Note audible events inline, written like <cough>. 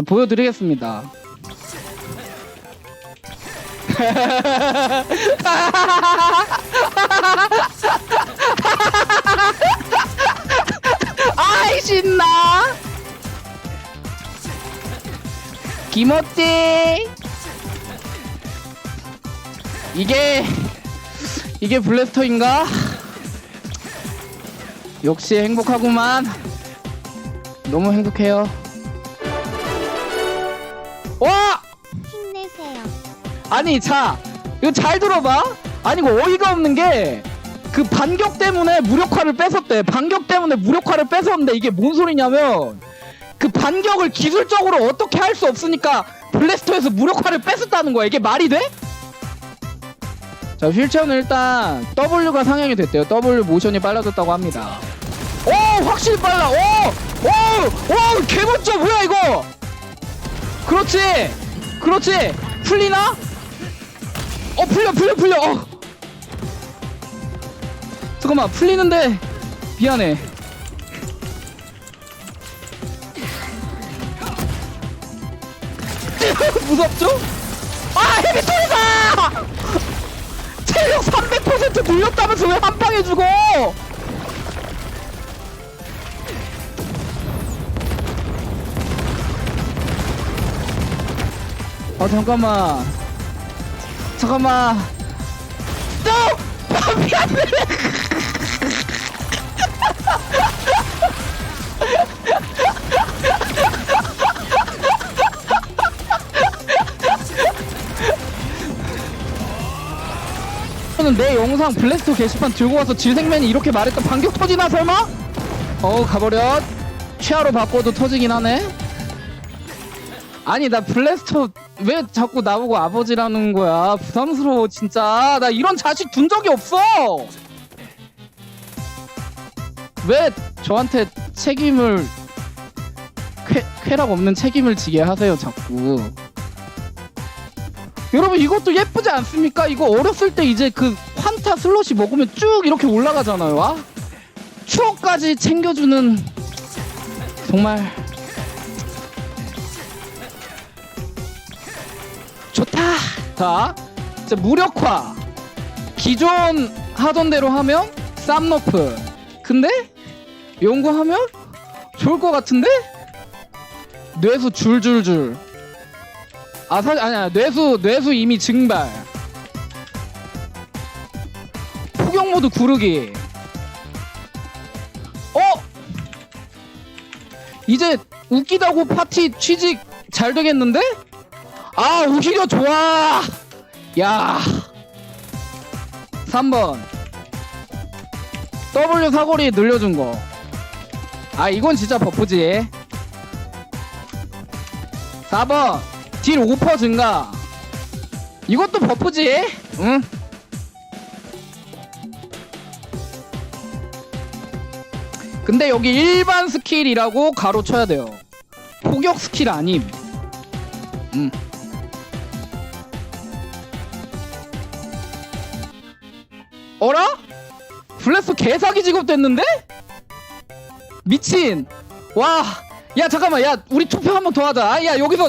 보여드리겠습니다. <laughs> 아이 신나. 김어띠. 이게 이게 블래스터인가? 역시 행복하구만. 너무 행복해요. 와! 힘내세요. 아니 자 이거 잘 들어봐. 아니 이거 어이가 없는 게 그 반격 때문에 무력화를 뺏었대. 반격 때문에 무력화를 뺏었는데 이게 뭔 소리냐면 그 반격을 기술적으로 어떻게 할 수 없으니까 블래스터에서 무력화를 뺏었다는 거야. 이게 말이 돼? 자 휠체어는 일단 W가 상향이 됐대요. W 모션이 빨라졌다고 합니다. 오 확실히 빨라. 오오오 개멋져 뭐야 이거 그렇지 그렇지 풀리나? 어 풀려 풀려 풀려 어. 잠깐만 풀리는데 미안해 <laughs> 무섭죠? 아 헤비토리사! 체력 300% 늘렸다면서 왜 한 방에 죽어? 아 잠깐만. 잠깐만. 또! 미안해 저는 내 영상 블래스터 게시판 들고 와서 질생맨이 이렇게 말했다 반격 터지나 설마? 어 가버려. 최하로 바꿔도 터지긴 하네. 아니 나 블래스터 왜 자꾸 나보고 아버지라는 거야 부담스러워 진짜 나 이런 자식 둔 적이 없어 왜 저한테 책임을 쾌, 쾌락 없는 책임을 지게 하세요 자꾸 여러분 이것도 예쁘지 않습니까? 이거 어렸을 때 이제 그 환타 슬롯이 먹으면 쭉 이렇게 올라가잖아요 와? 추억까지 챙겨주는 정말 자, 이제 무력화. 기존 하던 대로 하면 쌈너프. 근데 연구하면 좋을 것 같은데? 뇌수 줄줄줄. 아, 사 아니야. 뇌수 뇌수 이미 증발. 폭격 모드 구르기. 어? 이제 웃기다고 파티 취직 잘 되겠는데? 아 오히려 좋아. 야. 3번. W 사거리 늘려준 거아 이건 진짜 버프지. 4번. 딜 5% 증가. 이것도 버프지? 응? 근데 여기 일반 스킬이라고 가로 쳐야 돼요. 포격 스킬 아님. 음. 어라? 블레스 개사기 직업 됐는데? 미친. 와. 야 잠깐만. 야 우리 투표 한 번 더 하자. 야 여기서